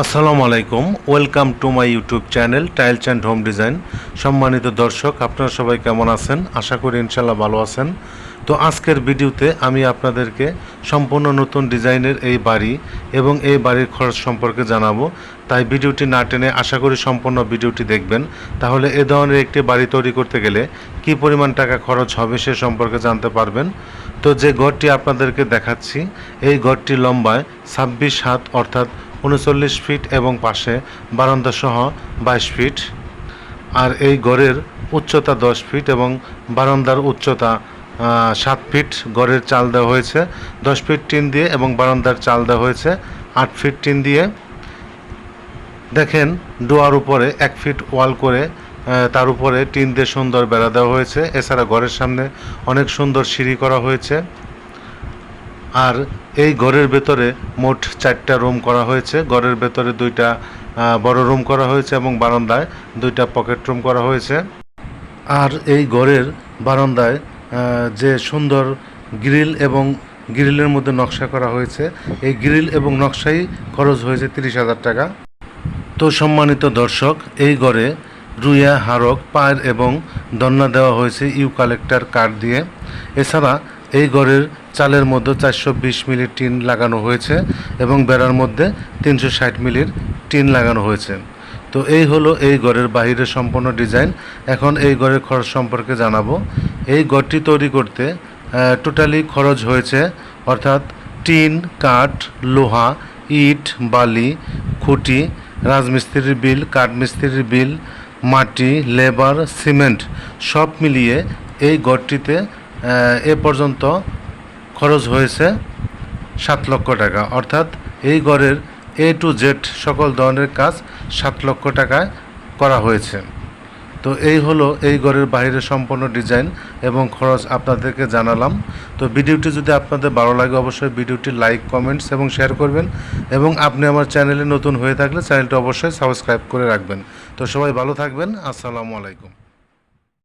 আসসালামু আলাইকুম। Welcome to my YouTube channel tiles and home design সম্মানিত দর্শক, আপনারা সবাই কেমন আছেন? আশা করি ইনশাল্লাহ ভালো আছেন। তো আজকের ভিডিওতে আমি আপনাদেরকে সম্পূর্ণ নতুন ডিজাইনের এই বাড়ি এবং এই বাড়ির খরচ সম্পর্কে জানাব। তাই ভিডিওটি না টেনে আশা করি সম্পূর্ণ ভিডিওটি দেখবেন। তাহলে এ ধরনের একটি বাড়ি তৈরি করতে গেলে কি পরিমাণ টাকা খরচ হবে সে সম্পর্কে জানতে পারবেন। তো যে ঘরটি আপনাদেরকে দেখাচ্ছি, এই ঘরটি লম্বায় ছাব্বিশ হাত অর্থাৎ উনচল্লিশ ফিট এবং পাশে বারান্দা সহ বাইশ ফিট। আর এই গড়ের উচ্চতা দশ ফিট এবং বারান্দার উচ্চতা সাত ফিট। গড়ের চাল দেওয়া হয়েছে দশ ফিট টিন দিয়ে এবং বারান্দার চাল দেওয়া হয়েছে আট ফিট টিন দিয়ে। দেখেন ডোয়ার উপরে এক ফিট ওয়াল করে তার উপরে টিন দিয়ে সুন্দর বেড়া দেওয়া হয়েছে। এছাড়া ঘরের সামনে অনেক সুন্দর সিঁড়ি করা হয়েছে। আর এই ঘরের ভেতরে মোট চারটা রুম করা হয়েছে। ঘরের ভেতরে দুইটা বড় রুম করা হয়েছে এবং বারান্দায় দুইটা পকেট রুম করা হয়েছে। আর এই ঘরের বারান্দায় যে সুন্দর গ্রিল এবং গ্রিলের মধ্যে নকশা করা হয়েছে। এই গ্রিল এবং নকশাই খরচ হয়েছে তিরিশ হাজার টাকা। তো সম্মানিত দর্শক, এই ঘরে রুইয়া, হারক, পায়ের এবং দন্না দেওয়া হয়েছে ইউ কালেক্টর কার্ড দিয়ে। এছাড়া এই ঘরের চালের মধ্যে চারশো বিশ মিলির টিন লাগানো হয়েছে এবং বেড়ার মধ্যে তিনশো ষাট মিলির টিন লাগানো হয়েছে। তো এই হলো এই ঘরের বাহিরের সম্পূর্ণ ডিজাইন। এখন এই ঘরের খরচ সম্পর্কে জানাব। এই ঘরটি তৈরি করতে টোটালি খরচ হয়েছে অর্থাৎ টিন, কাঠ, লোহা, ইট, বালি, খুঁটি, রাজমিস্ত্রির বিল, কাঠমিস্ত্রির বিল, মাটি, লেবার, সিমেন্ট সব মিলিয়ে এই ঘরটিতে এ পর্যন্ত খরচ হয়েছে সাত লক্ষ টাকা। অর্থাৎ এই ঘরের এ টু জেড সকল ধরনের কাজ সাত লক্ষ টাকায় করা হয়েছে। তো এই হলো এই ঘরের বাইরের সম্পূর্ণ ডিজাইন এবং খরচ আপনাদেরকে জানালাম। তো ভিডিওটি যদি আপনাদের ভালো লাগে, অবশ্যই ভিডিওটি লাইক, কমেন্টস এবং শেয়ার করবেন এবং আপনি আমার চ্যানেলে নতুন হয়ে থাকলে চ্যানেলটি অবশ্যই সাবস্ক্রাইব করে রাখবেন। তো সবাই ভালো থাকবেন। আসসালামু আলাইকুম।